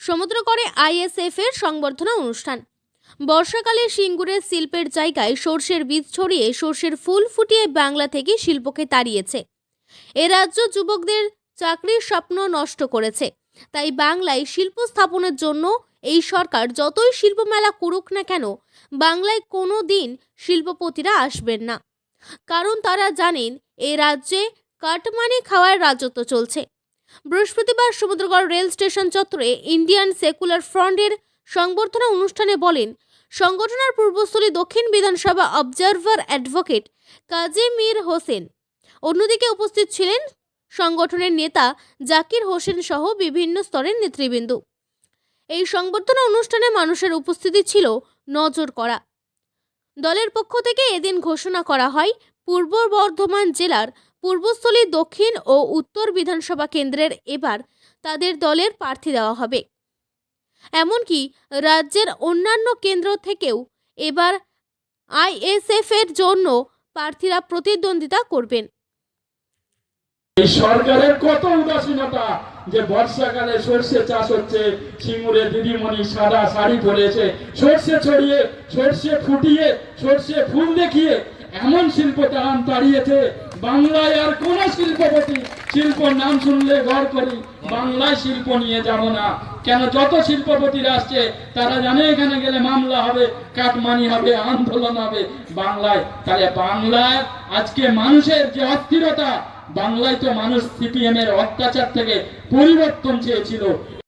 সমুদ্রকরে ISF এর সংবর্ধনা অনুষ্ঠান। বর্ষাকালে সিঙ্গুরের শিল্পের জায়গায় সর্ষের বীজ ছড়িয়ে সর্ষের ফুল ফুটিয়ে বাংলা থেকে শিল্পকে তাড়িয়েছে। এ রাজ্য যুবকদের চাকরির স্বপ্ন নষ্ট করেছে। তাই বাংলায় শিল্প স্থাপনের জন্য এই সরকার যতই শিল্প মেলা করুক না কেন, বাংলায় কোনো দিন শিল্পপতিরা আসবেন না। কারণ তারা জানেন, এ রাজ্যে কাটমানি খাওয়ার রাজত্ব চলছে। বৃহস্পতিবার সমুদ্রগড় রেল স্টেশন চত্বরে ইন্ডিয়ান সেকুলার ফ্রন্টের সংবর্ধনা অনুষ্ঠানে বলেন, সংগঠনের পূর্বস্থলী দক্ষিণ বিধানসভা অবজারভার অ্যাডভোকেট কাজী মীর হোসেন। অন্যদিকে উপস্থিত ছিলেন সংগঠনের নেতা জাকির হোসেন সহ বিভিন্ন স্তরের নেতৃবৃন্দ। এই সংবর্ধনা অনুষ্ঠানে মানুষের উপস্থিতি ছিল নজর করা। দলের পক্ষ থেকে এদিন ঘোষণা করা হয়, পূর্ব বর্ধমান জেলার পূর্বস্থলী, দক্ষিণ ও উত্তর বিধানসভা কেন্দ্রের এবার তাদের দলের প্রার্থী দেওয়া হবে। এমনকি রাজ্যের অন্যান্য কেন্দ্র থেকেও এবার আইএসএফ এর জন্য প্রার্থীরা প্রতিদ্বন্দ্বিতা করবেন। সরকারের কত উদাসীনতা যে বর্ষাকালে সর্ষে চাষ হচ্ছে সিঙ্গুরে দিদিমণি সাদা শাড়ি পরেছে, সর্ষে ছড়িয়ে, সর্ষে ফুটিয়ে, সর্ষে ফুল দেখিয়ে এমন শিল্প তাড়িয়েছে বাংলায় আর কোন শিল্পপতি শিল্পর নাম শুনলে ঘর করি, বাংলায় শিল্প নিয়ে যাব না। কেন যত শিল্পপতিরা আসছে, তারা জানে এখানে গেলে মামলা হবে, কাটমানি হবে, আন্দোলন হবে। বাংলায়, তাহলে বাংলায় আজকে মানুষের যে অস্থিরতা, বাংলায় তো মানুষ সিপিএম এর অত্যাচার থেকে পরিবর্তন চেয়েছিল।